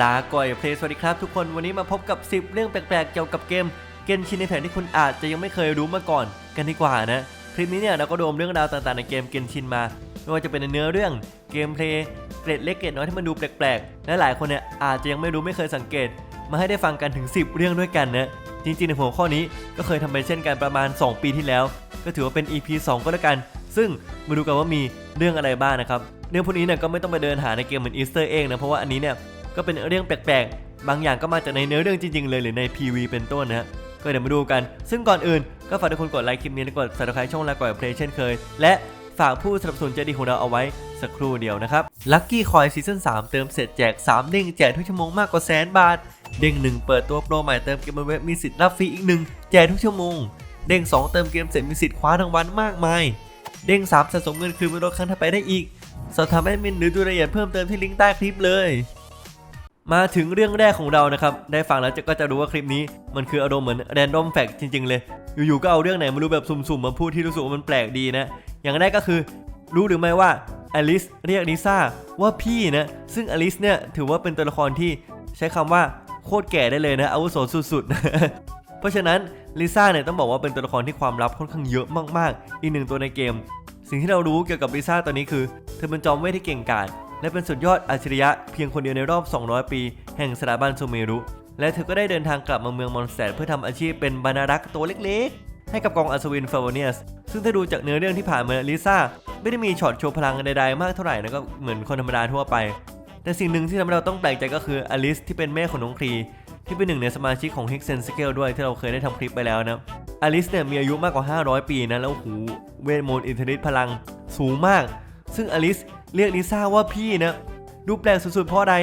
ลาก่อยเพลสวัสดีครับทุกคนวันนี้มาพบกับ 10 เรื่องแปลกๆ เกี่ยวกับเกม เกนชินในแผนที่คุณอาจจะยังไม่เคยรู้มาก่อนกันดีกว่านะ คลิปนี้เนี่ยเราก็รวมเรื่องราวต่างๆในเกมเกนชินมา ไม่ว่าจะเป็นในเนื้อเรื่องเกมเพลย์เกรดเล็กเกรดน้อยที่มันดูแปลกๆ และหลายคนเนี่ยอาจจะยังไม่รู้ไม่เคยสังเกต มาให้ได้ฟังกันถึง 10 เรื่องด้วยกันนะจริงๆในหัวข้อนี้ก็เคยทำไปเช่นกันประมาณ 2 ปีที่แล้ว ก็ถือว่าเป็น EP 2 ก็แล้วกัน ซึ่งมาดูกันว่ามีเรื่องอะไรบ้างนะครับเรื่องพวกนี้เนี่ยก็ไม่ต้องไปเดินหาในเกมเหมือนอีสเตอร์เองนะเพราะว่าอันนี้เนี่ย ก็เป็นเรื่องแปลกๆ บางอย่างก็มาจากในเนื้อเรื่องจริงๆ เลยหรือใน PV เป็นต้นนะฮะก็เดี๋ยวมาดูกัน ซึ่งก่อนอื่นก็ฝากทุกคนกดไลค์คลิปนี้และกด subscribe ช่องลากอยเพลย์เช่นเคย และฝากผู้สนับสนุนใจดีของเราเอาไว้สักครู่เดียวนะครับ Lucky Coin Season 3เติมเสร็จแจก 3 เด้งแจกทุกชั่วโมงมากกว่าแสนบาท เด้ง 1 เปิดตัวโปรใหม่เติมเกมบนเว็บมีสิทธิ์รับฟรีอีก 1 แจกทุกชั่วโมง เด้ง 2 เติมเกมเสร็จมีสิทธิ์คว้ารางวัลมากมาย เด้ง 3 สะสมเงินคืนเป็นรถครั้งถัดไปได้อีกสอบถามแอดมินหรือดูรายละเอียดเพิ่มเติมที่ลิงก์ใต้คลิปเลย มาถึงเรื่องแรกของเรานะครับ ได้ฟังแล้วจะก็จะรู้ว่าคลิปนี้ มันคืออารมณ์เหมือน random fact จริง ๆ เลย อยู่ๆก็เอาเรื่องไหนมารู้แบบสุ่มๆมาพูดที่รู้สึกว่ามันแปลกดีนะ อย่างแรกก็คือ รู้หรือไม่ว่าอลิสเรียกลิซ่าว่าพี่นะ ซึ่งอลิสเนี่ยถือว่าเป็นตัวละครที่ใช้คำว่าโคตรแก่ได้เลยนะอาวุโสสุดๆ เพราะฉะนั้นลิซ่าเนี่ยต้องบอกว่าเป็นตัวละครที่ความลับค่อนข้างเยอะมากๆ อีกหนึ่งตัวในเกม สิ่งที่เรารู้เกี่ยวกับลิซ่าตอนนี้คือ เธอเป็นจอมเวทที่เก่งกาจ และเป็นสุดยอดอัจฉริยะเพียงคนเดียวในรอบ 200 ปี แห่งสถาบันซูเมรุ และเธอก็ได้เดินทางกลับมาเมืองมอนสเตดเพื่อทำอาชีพเป็นบรรณารักษ์ตัวเล็กๆ ให้กับกองอัศวินฟาวเนียส ซึ่งถ้าดูจากเนื้อเรื่องที่ผ่านมาลิซ่าไม่ได้มีช็อตโชว์พลังใดๆมากเท่าไหร่นะก็เหมือนคนธรรมดาทั่วไป แต่สิ่งหนึ่งที่ทำให้เราต้องแปลกใจก็คืออลิสที่เป็นแม่ของน้องครีที่เป็นหนึ่งในสมาชิกของ h i g s e n Scale ด้วยที่เราเคยได้ทำคลิปไปแล้วนะอลิสเนี่ยมีอายุมากกว่า 500 ปีนะแล้วหูเวทมนต์อิทธิฤทธิ์พลังสูงมาก ซึ่งอลิส เรียกลิซ่าว่าพี่นะ ดูแปลกสุดๆเพราะอะไร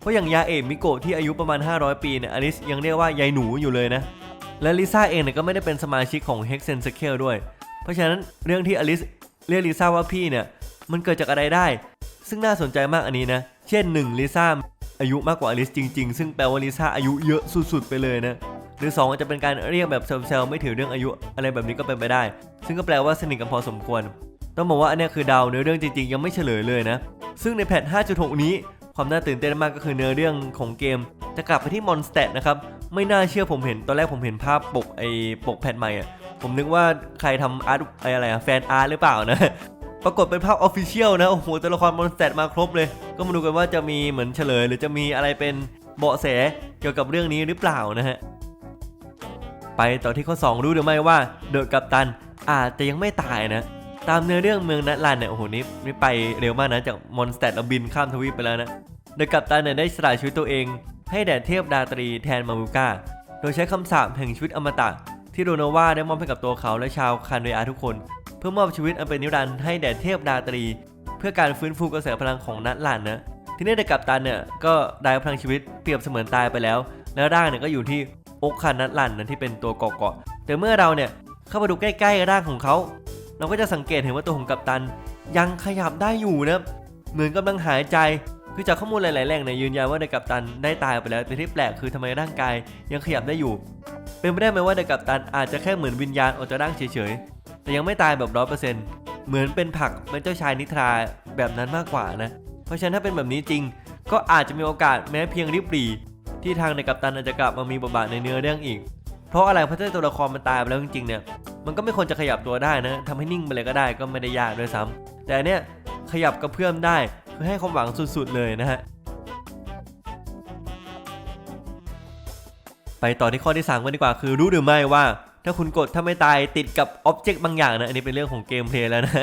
เพราะอย่างยาเอะมิโกะที่อายุประมาณ 500 ปีเนี่ยอลิสยังเรียกว่ายายหนูอยู่เลยนะ และลิซ่าเองเนี่ยก็ไม่ได้เป็นสมาชิกของ h e x e n Scale ด้วย เพราะฉะนั้นเรื่องที่อลิสเรียกลิซ่าว่าพี่เนี่ยมันเกิดจากอะไรได้ ซึ่งน่าสนใจมากอันนี้นะ เช่น1ลิซ่าอายุมากกว่าอลิสจริงๆ ซึ่งแปลว่าลิซ่าอายุเยอะสุดๆไปเลยนะหรือ 2 อาจจะเป็นการเรียกแบบเซลล์ไม่ถือเรื่องอายุอะไรแบบนี้ก็เป็นไปได้ ซึ่งก็แปลว่าสนิทกันพอสมควร ต้องบอกว่าอันเนี้ยคือเดาเนื้อเรื่องจริงๆ ยังไม่เฉลยเลยนะ ซึ่งในแพท 5.6 นี้ ความน่าตื่นเต้นมากก็คือเนื้อเรื่องของเกม จะกลับไปที่มอนสเต t นะครับ ไม่น่าเชื่อผมเห็น ตอนแรกผมเห็นภาพปกไอ้ปกแพทใหม่อะผมนึกว่าใครทำอาร์ตไอ้อะไรอะแฟนอาร์ตหรือเปล่านะ ปรากฏเป็นภาพออฟฟิเชียลนะ โอ้โห ตัวละครมอนสเต t มาครบเลย ก็มาดูกันว่าจะมีเหมือนเฉลย หรือจะมีอะไรเป็นเบาะแสเกี่ยวกับเรื่องนี้หรือเปล่านะฮะ ไปต่อที่ข้อ 2 รู้หรือไม่ว่าเดอะกัปตันอาจจะยังไม่ตายนะ ตามเนื้อเรื่องเมืองนัทลันเนี่ยโอ้โหนี่นี่ไปเร็วมากนะจากมอนสเตดเราบินข้ามทวีปไปแล้วนะเดอะกัปตันเนี่ยได้สละชีวิตตัวเอง ให้แด่เทพดาตรีแทนมามูก้าโดยใช้คำสาปแห่งชีวิตอมตะ ที่โดโนวาได้มอบให้กับตัวเขาและชาวคานเรียทุกคน เพื่อมอบชีวิตอันเป็นนิรันดร์ให้แด่เทพดาตรี เพื่อการฟื้นฟูกระแสพลังของนัทลันนะทีนี้เดอะกัปตันเนี่ยก็ได้พลังชีวิตเปรียบเสมือนตายไปแล้ว แล้วร่างเนี่ยก็อยู่ที่อกคันนัทลันนะที่เป็นตัวเกาะๆแต่เมื่อเราเนี่ยเข้ามาดูใกล้ๆร่างของเขา เราก็จะสังเกตเห็นว่าตัวของกัปตัน ยังขยับได้อยู่นะเหมือนกำลังหายใจคือจากข้อมูลหลาย ๆ แหล่งเนี่ยยืนยันว่าเดกัปตันได้ตายไปแล้ว แต่ที่แปลกคือทำไมร่างกายยังขยับได้อยู่ เป็นไปได้ไหมว่าเดกัปตันอาจจะแค่เหมือนวิญญาณออกจากร่างเฉย ๆ แต่ยังไม่ตายแบบร้อยเปอร์เซ็นต์เหมือนเป็นผักเป็นเจ้าชายนิทราแบบนั้นมากกว่านะ เพราะฉะนั้นถ้าเป็นแบบนี้จริง ก็อาจจะมีโอกาสแม้เพียงริบหรี่ที่ทางในกัปตันอาจจะกลับมามีบทบาทในเนื้อเรื่องอีก เพราะอะไรเพราะถ้าตัวละครมันตายไปแล้วจริง ๆ เนี่ย มันก็ไม่ควรจะขยับตัวได้นะทำให้นิ่งไปเลยก็ได้ก็ไม่ได้ยากด้วยซ้ำแต่อันเนี่ยขยับกระเพื่อมได้คือให้ความหวังสุดๆเลยนะฮะไปต่อที่ข้อที่3กันดีกว่าคือรู้หรือไม่ว่า ถ้าคุณกดถ้าไม่ตายติดกับอ็อบเจกต์บางอย่างนะอันนี้เป็นเรื่องของเกมเพลย์แล้วนะ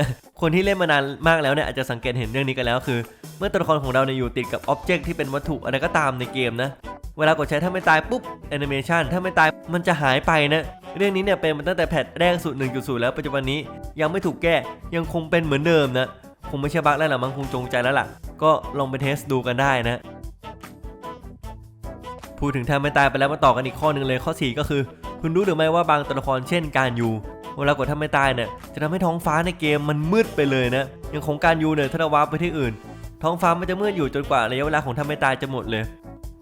คนที่เล่นมานานมากแล้วเนี่ยอาจจะสังเกตเห็นเรื่องนี้กันแล้วคือ เมื่อตัวละครของเราเนี่ยอยู่ติดกับอ็อบเจกต์ที่เป็นวัตถุอะไรก็ตามในเกมนะเวลากดใช้ถ้าไม่ตายปุ๊บแอนิเมชันถ้าไม่ตายมันจะหายไปนะ เรื่องนี้เนี่ยเป็นมาตั้งแต่แพทแรกสุด 1.0 แล้วปัจจุบันนี้ยังไม่ถูกแก้ยังคงเป็นเหมือนเดิมนะคงไม่ใช่บั๊กแล้วล่ะมันคงจงใจแล้วล่ะ ก็ลองไปเทสดูกันได้นะ พูดถึงแทนไม่ตายไปแล้วมาต่อกันอีกข้อหนึ่งเลยข้อ 4 ก็คือ คุณรู้หรือไม่ว่าบางตัวละครเช่นการยูเวลากดถ้าไม่ตายเนี่ยจะทำให้ท้องฟ้าในเกมมันมืดไปเลยนะอย่างของการยูเนี่ยถ้าเราวาร์ปไปที่อื่น ท้องฟ้ามันจะมืดอยู่จนกว่าระยะเวลาของทำไม่ตายจะหมดเลย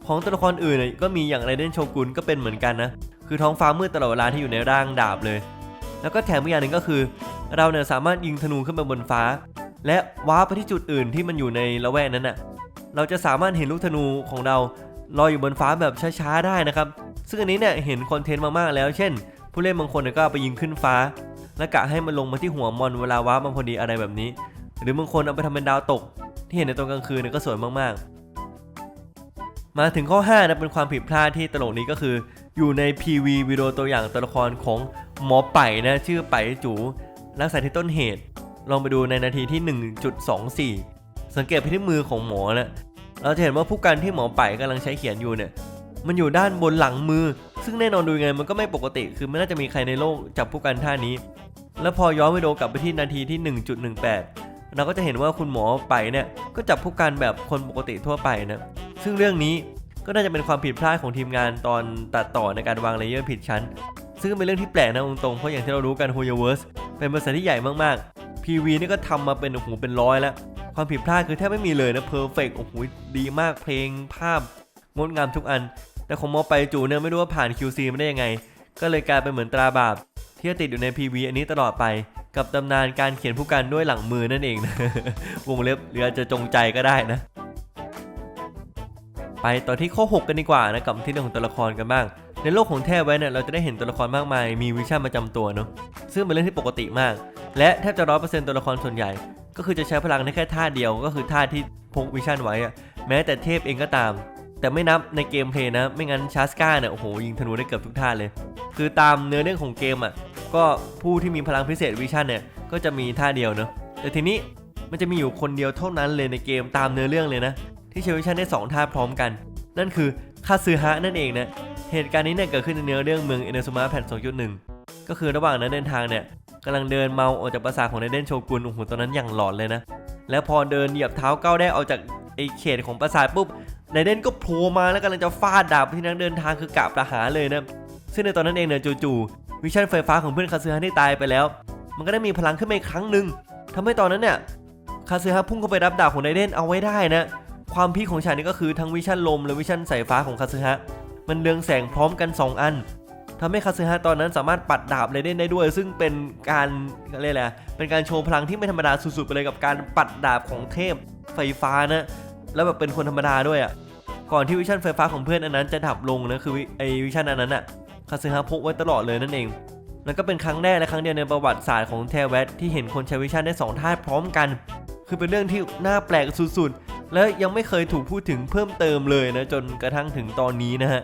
ของตัวละครอื่นเนี่ยก็มีอย่างไรเดนโชกุนก็เป็นเหมือนกันนะ คือท้องฟ้ามืดตลอดเวลาที่อยู่ในร่างดาบเลย แล้วก็แถมอีกอย่างหนึ่งก็คือ เราเนี่ยสามารถยิงธนูขึ้นไปบนฟ้า และว้าไปที่จุดอื่นที่มันอยู่ในละแวกนั้นน่ะ เราจะสามารถเห็นลูกธนูของเราลอยอยู่บนฟ้าแบบช้าๆได้นะครับ ซึ่งอันนี้เนี่ยเห็นคอนเทนต์มามากแล้ว เช่น ผู้เล่นบางคนเนี่ยก็ไปยิงขึ้นฟ้า แล้วกะให้มันลงมาที่หัวมอนเวลาว้าร์ปมาพอดีอะไรแบบนี้ หรือบางคนเอาไปทำเป็นดาวตก ที่เห็นในตอนกลางคืนเนี่ยก็สวยมากๆ มาถึงข้อ5นะเป็นความผิดพลาดที่ตลกนี้ก็คือ อยู่ใน PV วิดีโอตัวอย่างตัวละครของหมอไป่นะชื่อไป่จูรักษาที่ต้นเหตุ ลองไปดูในนาทีที่ 1.24 สังเกตไปที่มือของหมอนะเราจะเห็นว่าผู้กันที่หมอไป่กำลังใช้เขียนอยู่เนี่ยมันอยู่ด้านบนหลังมือ ซึ่งแน่นอนดูยังไงมันก็ไม่ปกติ คือไม่น่าจะมีใครในโลกจับผู้กันท่านี้ แล้วพอย้อนวิดีโอกลับไปที่นาทีที่ 1.18 เราก็จะเห็นว่าคุณหมอไปเนี่ยก็จับผู้กันแบบคนปกติทั่วไปนะ ซึ่งเรื่องนี้ ก็น่าจะเป็นความผิดพลาดของทีมงานตอนตัดต่อในการวางเลเยอร์ผิดชั้น ซึ่งเป็นเรื่องที่แปลกนะตรงๆเพราะอย่างที่เรารู้กัน h o y o v e r s e เป็นบริษัทที่ใหญ่มากๆ PV นี่ก็ทำมาเป็นโอ้โหเป็นร้อยแล้ว ความผิดพลาดคือแทบไม่มีเลยนะเพอร์เฟกโอ้โหดีมากเพลงภาพงดงามทุกอัน แต่ของมอไปจูเนี่ยไม่รู้ว่าผ่าน QC มาได้ยังไง ก็เลยกลายเป็นเหมือนตราบาปที่จะติดอยู่ใน PV อันนี้ตลอดไปกับตำนานการเขียนผู้กันด้วยหลังมือนั่นเองนะวงเล็บหรืออาจจะจงใจก็ได้นะ ไปต่อที่ข้อ 6 กันดีกว่านะกับที่เรื่องของตัวละครกันบ้าง ในโลกของแท้ไว้เนี่ยเราจะได้เห็นตัวละครมากมาย มีวิชั่นประจำตัวเนาะซึ่งเป็นเรื่องที่ปกติมาก และแทบจะร้อยเปอร์เซ็นต์ตัวละครส่วนใหญ่ ก็คือจะใช้พลังได้แค่ท่าเดียวก็คือท่าที่พกวิชั่นไว้อะแม้แต่เทพเองก็ตาม แต่ไม่นับในเกมเพลย์นะ ไม่งั้นชาสก้าเนี่ยโอ้โหยิงธนูได้เกือบทุกท่าเลย คือตามเนื้อเรื่องของเกมอะก็ผู้ที่มีพลังพิเศษวิชั่นเนี่ยก็จะมีท่าเดียวเนาะแต่ทีนี้มันจะมีอยู่คนเดียวเท่านั้นเลยในเกมตามเนื้อเรื่องเลยนะ ที่ใช้วิชั่นได้สองท่าพร้อมกัน นั่นคือคาซึฮะนั่นเองนะ เหตุการณ์นี้เนี่ยเกิดขึ้นในเนื้อเรื่องเมืองเอเนซุมะแผ่น2.1 ก็คือระหว่างนั้นเดินทางเนี่ยกำลังเดินเมาออกจากปราสาทของไนเดนโชกุนโอ้โหตอนนั้นอย่างหลอนเลยนะ แล้วพอเดินเหยียบเท้าก้าวได้ออกจากไอเขตของปราสาทปุ๊บไนเดนก็โผล่มาแล้วกำลังจะฟาดดาบที่นักเดินทางคือกะประหารเลยนะ ซึ่งในตอนนั้นเองเนี่ยจู่ๆวิชั่นไฟฟ้าของเพื่อนคาซึฮะที่ตายไปแล้ว มันก็ได้มีพลังขึ้นมาอีกครั้งหนึ่งทำให้ตอนนั้นเนี่ยคาซึฮะพุ่งเข้าไปรับดาบของไนเดนเอาไว้ได้นะ ความพีคของฉากนี้ก็คือทั้งวิชั่นลม และวิชั่นสายฟ้าของคาซึฮะมันเรืองแสงพร้อมกัน 2 อันทำให้คาซึฮะตอนนั้นสามารถปัดดาบไรเดนได้ด้วย ซึ่งเป็นการเรียกอะไรอะเป็นการโชว์พลังที่ไม่ธรรมดาสุดๆไปเลยกับการปัดดาบของเทพไฟฟ้านะแล้วแบบเป็นคนธรรมดาด้วยอะก่อนที่วิชั่นไฟฟ้าของเพื่อนอันนั้นจะดับลงนะคือไอวิชั่นอันนั้นอะคาซึฮะพกไว้ตลอดเลยนั่นเองแล้วก็เป็นครั้งแรกและครั้งเดียวในประวัติศาสตร์ของเทวเวตที่เห็นคนใช้วิชั่นได้สองท่าพร้อมกัน คือเป็นเรื่องที่น่าแปลกสุดๆ และยังไม่เคยถูกพูดถึงเพิ่มเติมเลยนะจนกระทั่งถึงตอนนี้นะฮะ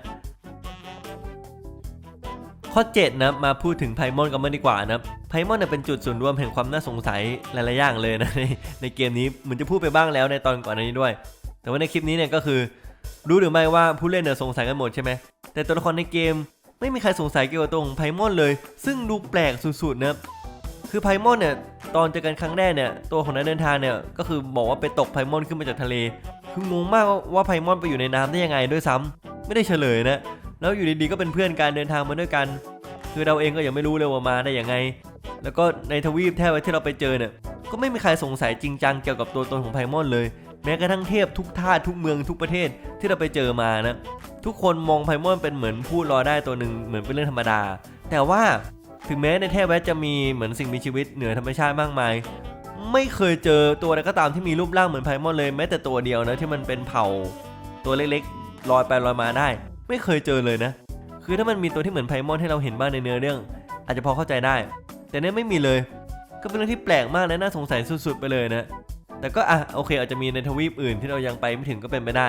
ข้อ7นะมาพูดถึงไพมอนกันมางดีกว่านะไพมอนเนี่ยเป็นจุดส่วนรวมแห่งความน่าสงสัยหลายๆอย่างเลยนะในในเกมนี้เหมือนจะพูดไปบ้างแล้วในตอนก่อนนี้ด้วย แต่ว่าในคลิปนี้เนี่ยก็คือ รู้หรือไม่ว่าผู้เล่นเนี่ยสงสัยกันหมดใช่ไหมแต่ตัวละครในเกมไม่มีใครสงสัยเกี่ยวกับตัวของไพมอนเลย ซึ่งดูแปลกสุดๆนะ คือไพมอนเนี่ยตอนเจอกันครั้งแรกเนี่ยตัวของนักเดินทางเนี่ยก็คือบอกว่าไปตกไพมอนขึ้นมาจากทะเล คืองงมากว่าไพมอนไปอยู่ในน้ำได้ยังไงด้วยซ้ำไม่ได้เฉลยนะแล้วอยู่ดีๆก็เป็นเพื่อนการเดินทางมาด้วยกัน คือเราเองก็ยังไม่รู้เลยว่ามาได้ยังไง แล้วก็ในทวีปแทบที่เราไปเจอเนี่ยก็ไม่มีใครสงสัยจริงจังเกี่ยวกับตัวตนของไพมอนเลย แม้กระทั่งเทพทุกท่าทุกเมืองทุกประเทศที่เราไปเจอมานะทุกคนมองไพมอนเป็นเหมือนผู้รอได้ตัวหนึ่งเหมือนเป็นเรื่องธรรมดา แต่ว่า ถึงแม้ในเทพแวะจะมีเหมือนสิ่งมีชีวิตเหนือธรรมชาติมากมาย ไม่เคยเจอตัวใดก็ตามที่มีรูปร่างเหมือนไพมอนเลยแม้แต่ตัวเดียวนะที่มันเป็นเผ่า ตัวเล็กๆลอยไปลอยมาได้ ไม่เคยเจอเลยนะ คือถ้ามันมีตัวที่เหมือนไพมอนให้เราเห็นบ้างในเนื้อเรื่อง อาจจะพอเข้าใจได้ แต่เนี่ยไม่มีเลย ก็เป็นเรื่องที่แปลกมากและน่าสงสัยสุดๆไปเลยนะแต่ก็อะโอเคอาจจะมีในทวีปอื่นที่เรายังไปไม่ถึงก็เป็นไปได้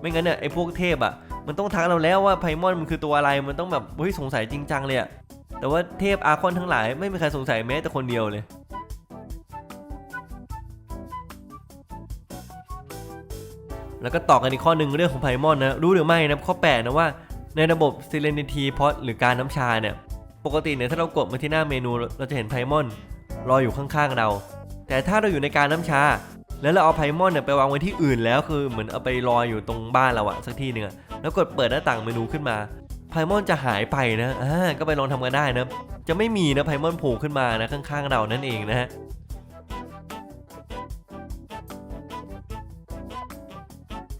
ไม่งั้นเนี่ยไอ้พวกเทพอะมันต้องทักเราแล้วว่าไพมอนมันคือตัวอะไรมันต้องแบบเฮ้ยสงสัยจริงจังเลยอะ แต่ว่าเทพอาคอนทั้งหลายไม่มีใครสงสัยแม้แต่คนเดียวเลยแล้วก็ต่อกันอีกข้อหนึ่งเรื่องของไพมอนนะรู้หรือไม่นะข้อ8นะว่าในระบบ Serenity Pot หรือการน้ำชาเนี่ยปกติเนี่ยถ้าเรากดมาที่หน้าเมนูเราจะเห็นไพมอนรออยู่ข้างๆเรา แต่ถ้าเราอยู่ในการน้ำชา แล้วเราเอาไพมอนเนี่ยไปวางไว้ที่อื่นแล้วคือเหมือนเอาไปลอยอยู่ตรงบ้านเราอะสักที่หนึ่งแล้วกดเปิดหน้าต่างเมนูขึ้นมา ไพมอนจะหายไปนะอ่าก็ไปลองทำกันได้นะ จะไม่มีนะไพมอนโผล่ขึ้นมานะข้างๆเรานั่นเองนะฮะ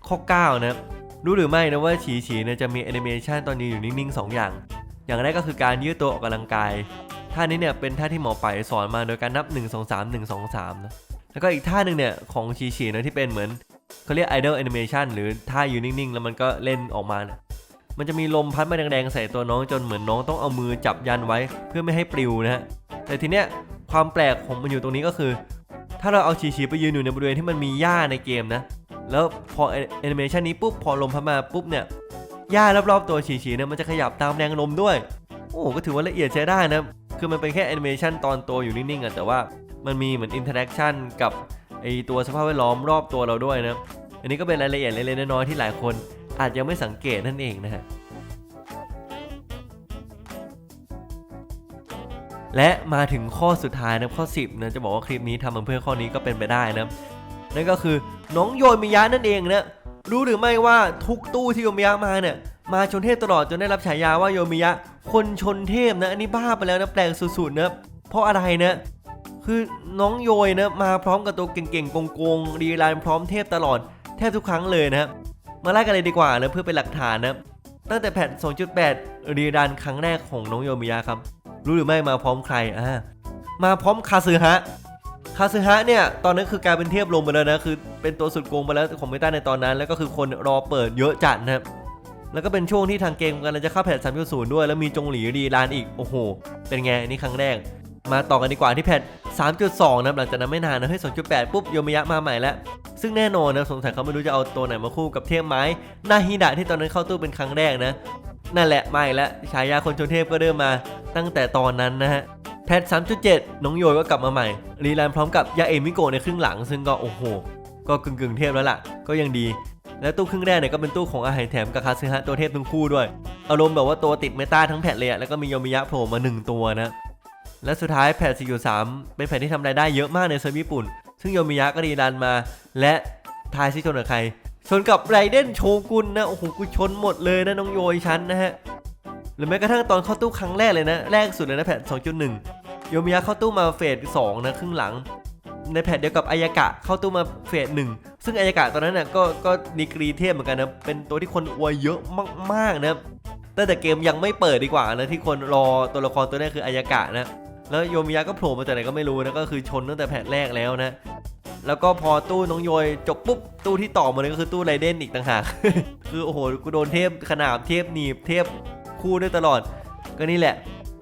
ข้อ9นะรู้หรือไม่นะว่าฉีฉีเนี่ยจะมีแอนิเมชันตอนนี้อยู่นิ่งๆ 2 อย่าง อย่างแรกก็คือการยืดตัวออกกำลังกาย ท่านี้เนี่ยเป็นท่าที่หมอไปสอนมาโดยการนับ 1 2 3 1 2 3นะแล้วก็อีกท่าหนึ่งเนี่ยของฉีฉีนะที่เป็นเหมือนเขาเรียก idle animation หรือท่ายืนนิ่งๆ แล้วมันก็เล่นออกมานี่ย มันจะมีลมพัดมาแดงๆใส่ตัวน้องจนเหมือนน้องต้องเอามือจับยันไว้เพื่อไม่ให้ปลิวนะฮะแต่ทีเนี้ยความแปลกของมันอยู่ตรงนี้ก็คือ ถ้าเราเอาชีชีไปยืนอยู่ในบริเวณที่มันมีหญ้าในเกมนะ แล้วพอแอนิเมชันนี้ปุ๊บพอลมพัดมาปุ๊บเนี่ยหญ้ารอบๆตัวชีชีเนี่ยมันจะขยับตามแรงลมด้วย โอ้ก็ถือว่าละเอียดใช้ได้นะ คือมันเป็นแค่แอนิเมชันตอนตัวอยู่นิ่งๆอะแต่ว่ามันมีเหมือนอินเทอร์แอคชั่นกับไอตัวสภาพแวดล้อมรอบตัวเราด้วยนะ อันนี้ก็เป็นรายละเอียดเล็กๆน้อยๆที่หลายคน อาจยังไม่สังเกตนั่นเองนะฮะและมาถึงข้อสุดท้ายนะข้อ 10นะจะบอกว่าคลิปนี้ทำมาเพื่อข้อนี้ก็เป็นไปได้นะนั่นก็คือน้องโยนมิยะนั่นเองนะรู้หรือไม่ว่าทุกตู้ที่โยมิยะมาเนี่ยมาชนเทพตลอดจนได้รับฉายาว่าโยมิยะ คนชนเทพนะอันนี้บ้าไปแล้วนะแปลกสุดๆนะเพราะอะไรนะคือน้องโยยนะมาพร้อมกับตัวเก่งๆโกงๆรีไลน์พร้อมเทพตลอดแทบทุกครั้งเลยนะครับ มาไล่กันเลยดีกว่านะเพื่อเป็นหลักฐานนะตั้งแต่แพท2.8 รีดันครั้งแรกของน้องโยมิยะครับ รู้หรือไม่มาพร้อมใครอ่ามาพร้อมคาซึฮะคาซึฮะเนี่ยตอนนั้นคือกลายเป็นเทพลงไปแล้วนะคือเป็นตัวสุดโกงไปแล้วของเมตาในตอนนั้น แล้วก็คือคนรอเปิดเยอะจัดนะครับแล้วก็เป็นช่วงที่ทางเกมกำลังจะเข้าแพท3.0 ด้วย แล้วมีจงหลีรีลานอีกโอ้โห เป็นไงนี่ครั้งแรก มาต่อกันดีกว่าที่แพท3.2นะหลังจากนั้นไม่นานนะเฮ้ย2.8ปุ๊บโยมิยะมาใหม่แล้ว ซึ่งแน่นอนนะสงสัยเขาไม่รู้จะเอาตัวไหนมาคู่กับเทพไม้นาฮิดะที่ตอนนั้นเข้าตู้เป็นครั้งแรกนะ นั่นแหละไม่แล้วฉายาคนชนเทพก็เริ่มมาตั้งแต่ตอนนั้นนะฮะแพท 3.7 น้องโยก็กลับมาใหม่ รีแลนพร้อมกับยาเอมิโกะในครึ่งหลัง ซึ่งก็โอ้โห ก็กึ่งกึ่งๆเทพแล้วล่ะ ก็ยังดี และตู้ครึ่งแรกเนี่ยก็เป็นตู้ของอาหารแถมกับคาซึฮะตัวเทพทั้งคู่ด้วย อารมณ์แบบว่าตัวติดเมตาทั้งแพทเลยอะแล้วก็มีโยมิยะโผล่มา 1 ตัวนะ และสุดท้ายแพท4.3 เป็นแพทที่ทำรายได้เยอะมากในเซิร์ฟญี่ปุ่น ซึ่งโยมิยะก็รีแลนมา และทายซิชนกับใคร ชนกับไรเดนโชกุนนะโอ้โหกูชนหมดเลยนะน้องโยยชั้นนะฮะหรือแม้กระทั่งตอนเข้าตู้ครั้งแรกเลยนะ แรกสุดเลยนะแพท2.1 โยมิยะเข้าตู้มาเฟส2นะครึ่งหลัง ในแพทเดียวกับอายากะเข้าตู้มาเฟสหนึ่งซึ่งอายากะตอนนั้นน่ะก็ก็ดีกรีเทพเหมือนกันนะเป็นตัวที่คนอวยเยอะมากๆนะครับตั้งแต่เกมยังไม่เปิดดีกว่านะที่คนรอตัวละครตัวแรกคืออายากะนะ แล้วโยมิยะก็โผล่มาจากไหนก็ไม่รู้นะก็คือชนตั้งแต่แพทแรกแล้วนะแล้วก็พอตู้น้องโยยจบปุ๊บตู้ที่ต่อมาเลยก็คือตู้ไรเดนอีกต่างหากคือโอ้โหกูโดนเทพขนาบเทพหนีบเทพคู่ด้วยตลอด ก็นี่แหละ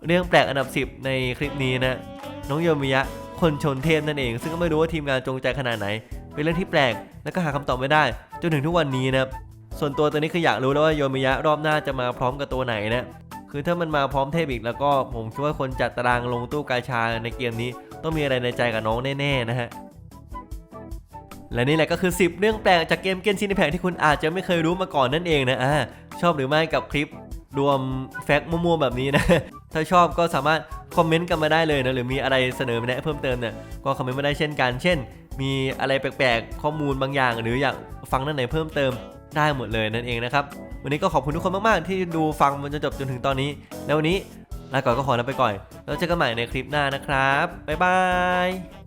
เรื่องแปลกอันดับ 10 ในคลิปนี้นะน้องโยมิยะคนชนเทพนั่นเอง ซึ่งก็ไม่รู้ว่าทีมงานจงใจขนาดไหน เป็นเรื่องที่แปลกและก็หาคำตอบไม่ได้ จนถึงทุกวันนี้นะส่วนตัวตัวนี้คืออยากรู้แล้วว่าโยมิยะรอบหน้าจะมาพร้อมกับตัวไหนนะ คือถ้ามันมาพร้อมเทพอีกแล้วก็ผมคิดว่าคนจัดตารางลงตู้กาชาในเกมนี้ ต้องมีอะไรในใจกับน้องแน่ๆนะฮะและนี่แหละก็คือ 10 เรื่องแปลกจากเกมเกนชินแพกที่คุณอาจจะไม่เคยรู้มาก่อนนั่นเองนะอ่าชอบหรือไม่กับคลิปรวมแฟกต์มั่วๆแบบนี้นะ ถ้าชอบก็สามารถคอมเมนต์กันมาได้เลยนะ หรือมีอะไรเสนอแนะเพิ่มเติมเนี่ยก็คอมเมนต์มาได้เช่นกัน เช่น มีอะไรแปลกๆ ข้อมูลบางอย่าง หรืออยากฟังนั่นไหนเพิ่มเติม ได้หมดเลยนั่นเองนะครับ วันนี้ก็ขอบคุณทุกคนมาก ๆ ที่ดูฟังมันจนจบจนถึงตอนนี้ แล้ววันนี้ลาก่อนก็ขอลาไปก่อน แล้วเจอกันใหม่ในคลิปหน้านะครับบ๊ายบาย